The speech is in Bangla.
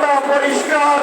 কত পরিষ্কার।